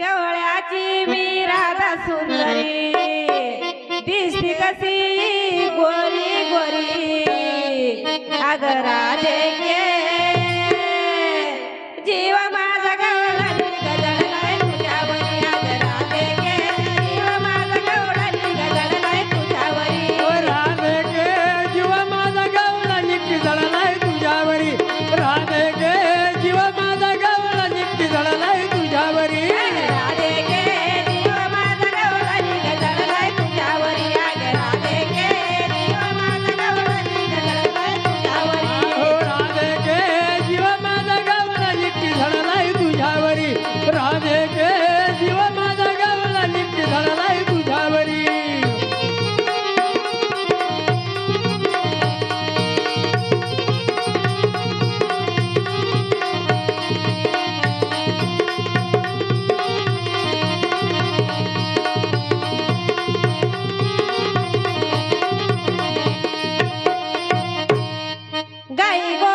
गवळ्याची मी राधा सुंदरी. दिसती कशी गोरी गोरी. अगरा देखे Bye.